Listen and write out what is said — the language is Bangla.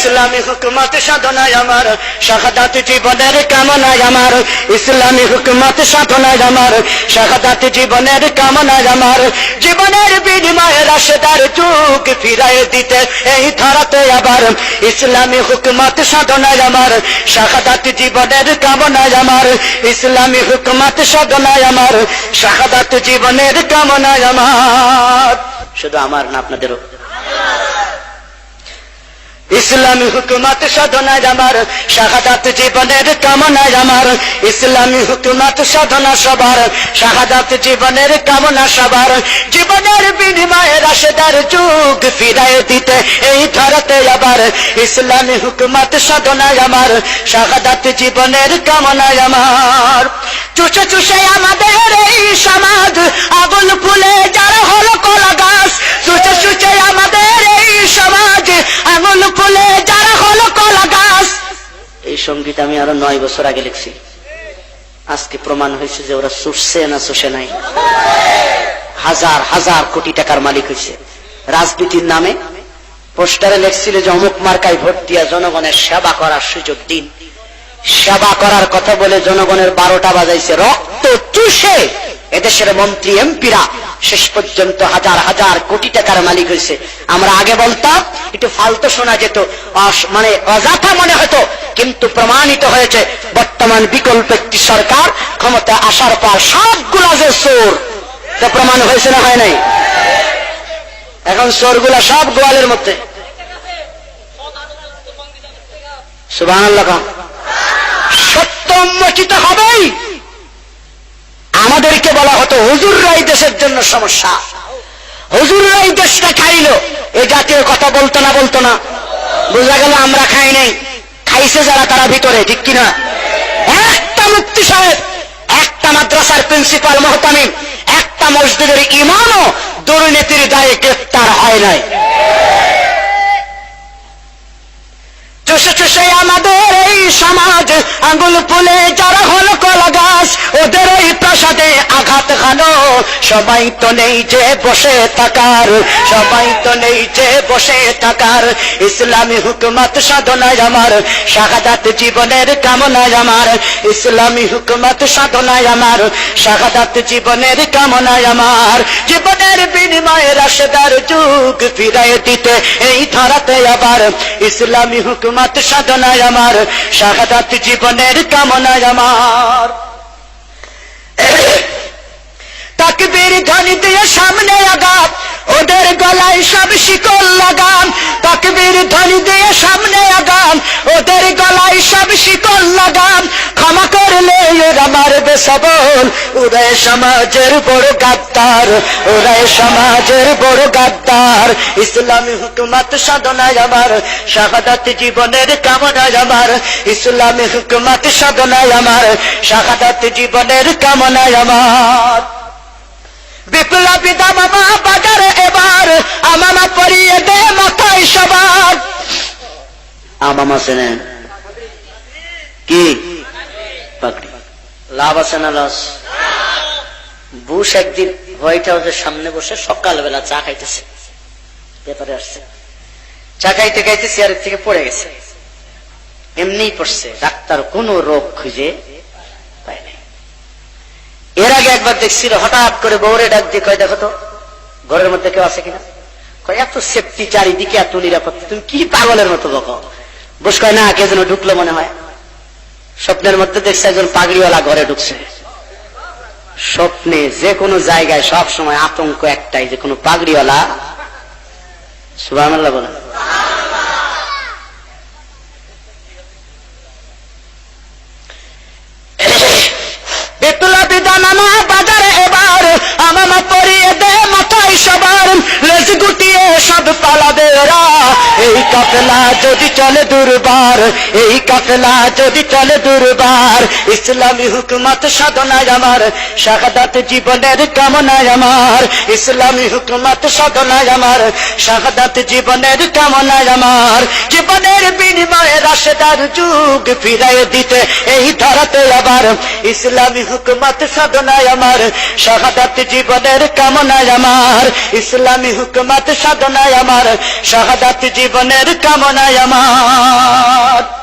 ইসলামী হুকুমত সাধনায় আমার, শাহাদাত জীবনের কামনায় আমার। ইসলামী হুকুমত সাধনায় আমার, শাহাদাত জীবনের কামনায় আমার। জীবনের বিনিময়ে রাশেদার যুগ ফিরায় দিতে এই ধরাতে আবার। ইসলামী হুকুমত সাধনায় আমার, শাহাদাত জীবনের কামনায় আমার। ইসলামী হুকুমত সাধনায় আমার, শাহাদাত জীবনের কামনায় আমার। শুধু আমার না, আপনাদেরও। ইসলামী হুকুমত সাধনায় আমার, শাহাদাত জীবনের কামনায় আমার। ইসলামী হুকুমত সাধনা সবার, শাহাদাত জীবনের কামনা সবার। জীবনের বিনিময়ে রাশেদার যুগ ফিরায় দিতে এই ধরাতে আবার। ইসলামী হুকুমত সাধনায় আমার, শাহাদাত জীবনের কামনায় আমার। চুষে চুষে আমাদের এই সমাজ, আগুন ফুলে যারা হলো কলা গাছ সংগীত আমি আরও নয় বছর আগে লিখছি। আজকে প্রমাণ হয়েছে যে ওরা চুষছে না চুষে নাই। হাজার হাজার কোটি টাকার মালিক হয়েছে। রাজনীতির নামে পোস্টারে লেখছিল যে অমুক মার্কায় ভোট দিয়া জনগণের সেবা করার সুযোগ দিন। সেবা করার কথা বলে জনগণের বারোটা বাজাইছে। রক্ত চুষে এদেশের মন্ত্রী, এমপিরা শেষ পর্যন্ত হাজার হাজার কোটি টাকার মালিক হয়েছে। আমরা আগে বলতাম, একটু ফালতু শোনা যেত মানে অযথা মনে হতো কিন্তু প্রমাণিত হয়েছে, বর্তমান বিকল্প একটি সরকার ক্ষমতা আসার পর সবগুলা যে চোর, তা প্রমাণ হয়েছে না হয় নাই? এখন চোরগুলা সব গোয়ালের মধ্যে। সত্য উন্মোচিত হবেই। আমাদেরকে বলা হতো হুজুররাই দেশের জন্য সমস্যা। হুজুররাই দেশটা খাইলো। এ জাতীয় কথা বলতো না বলতো না। বোঝা গেল আমরা খাই নাই। খাইছে যারা তারা ভিতরে, ঠিক কিনা? একটা মুক্তি সাহেব, একটা মাদ্রাসার প্রিন্সিপাল মহতামিম, একটা মসজিদের ইমামও দুর্নীতির দায়ে গ্রেফতার হয় নাই। চুষে আমাদের এই সমাজ আঙ্গুল ফুলে, যারা হলো কলা গাছ ওদের ওই প্রাসাদে আঘাত খানো সবাই তো নেই যে বসে থাকার, সবাই তো নেই যে বসে থাকার। ইসলামী হুকুমত সাধনায় আমার, শাহাদাত জীবনের কামনায় আমার। ইসলামী হুকুমত সাধনায় আমার, শাহাদাত জীবনের কামনায় আমার। জীবনের বিনিময়ে রাশেদার যুগ ফিরাই দিতে এই ধরাতে আবার। ইসলামী হুকুমত সাধনায় আমার, শাহাদাত জীবনের কামনায় আমার। দিয়ে সামনে আগাম ওদের গলায় সব শিকল লাগাম তাকবীর ধ্বনি দিয়ে সামনে আগাম ওদের গলায় সব শিকল লাগাম ক্ষমা করলে এরা মারবে ওরাই সমাজের বড় গাদ্দার ওরাই সমাজের বড় গাদ্দার। ইসলামী হুকুমত সাধনায় আমার, শাহাদাত জীবনের কামনায় আমার। ইসলামী হুকুমত সাধনায় আমার, শাহাদাত জীবনের কামনায় আমার। বিপ্লবী দামামা বাজারে এবার, আমামা পরিয়ে দে মাথায় সবার। আমামা কি? লাভ আছে না লস? বুশ একদিন হোয়াইট হাউসের সামনে বসে সকালবেলা চা খাইতেছে। পেপারে আসছে। চা খাইতে খাইতে চেয়ারের থেকে পড়ে গেছে। এমনিই পড়ছে। ডাক্তার কোন রোগ খুঁজে আগে একবার দেখছিল হঠাৎ করে বউরে ডাক দিয়ে কয়, দেখো তো, ঘরের মধ্যে কেউ আছে কিনা? কয়, এত সেফটি চারিদিকে এত নিরাপত্তা, তুমি কি পাগলের মতো বকো বস কয়, না, কে যেন ঢুকলো মনে হয়। স্বপ্নের মধ্যে দেখছে একজন পাগড়িওয়ালা ঘরে ঢুকছে। স্বপ্নে যে কোনো জায়গায় সব সময় আতঙ্ক একটাই যে কোনো পাগড়িওয়ালা সুবাহ বলেন বিপ্লবী দানামা বাজারে এবার আমামা পরিয়ে দে মাথায় সবার লেজ গুটিয়ে সব পালাবে ওরা এই কাফেলা যদি চলে দুর্বার, এই কাফেলা যদি চলে দুর্বার, ইসলামী হুকুমত সাধনায় আমার, শাহাদাত জীবনের কামনায় আমার, ইসলামী হুকুমত সাধনায় আমার, শাহাদাত জীবনের কামনায় আমার, জীবনের বিনিময়ে রাশেদার যুগ ফিরাই দিতে এই ধরাতে আবার, ইসলামী হুকুমত সাধনায় আমার, শাহাদাত জীবনের কামনায় আমার, ইসলামী হুকুমত সাধনায় আমার, শাহাদাত জীবন জীবনের কামনায় আমার